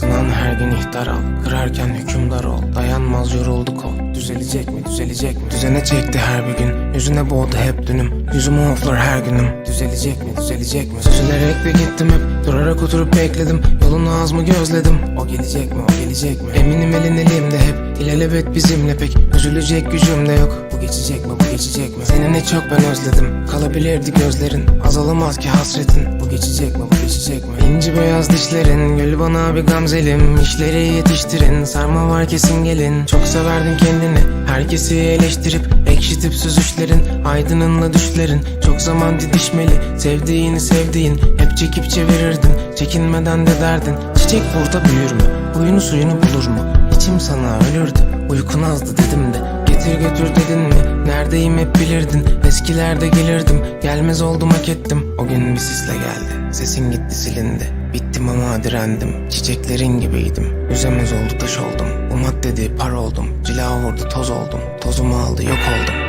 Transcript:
gün ihtar al. Kırarken hükümdar ol. Dayanmaz yoruldu kol Düzelecek mi düzelecek mi? Düzene çekti her bir gün. Yüzüne boğdu hep dünüm. Yüzümü oflar her günüm. Düzelecek mi düzelecek mi? Süzülerek de gittim hep. Durarak oturup bekledim. Yolunu az mı gözledim. O gelecek mi o gelecek mi? Eminim elin elimde hep İlelebet bizimle pek Üzülecek gücüm de yok. Bu geçecek mi bu geçecek mi? Seni ne çok ben özledim. Kalabilirdi gözlerin. Azalamaz ki hasretin. Bu geçecek mi bu geçecek mi? İnci beyaz dişlerin Gül bana bir gamzelim. İşleri yetiştirin Sarma var kesin gelin. Çok severdin kendini Herkesi eleştirip Ekşitip süzüşlerin. Aydınınla düşlerin Çok zaman didişmeli. Sevdiğini sevdiğin Hep çekip çevirirdin. Çekinmeden de derdin Çiçek burada büyür mü? Huyunu suyunu bulur mu? İçim sana ölürdü. Uykun azdı dedim de. Getir götür dedin mi? Neredeyim hep bilirdin. Eskilerde gelirdim. Gelmez oldum hak ettim. O gün bir sisle geldi. Sesin gitti silindi. Bittim ama direndim. Çiçeklerin gibiydim. Yüzemez oldu taş oldum. Umat dedi par oldum. Cila vurdu toz oldum. Tozumu aldı yok oldum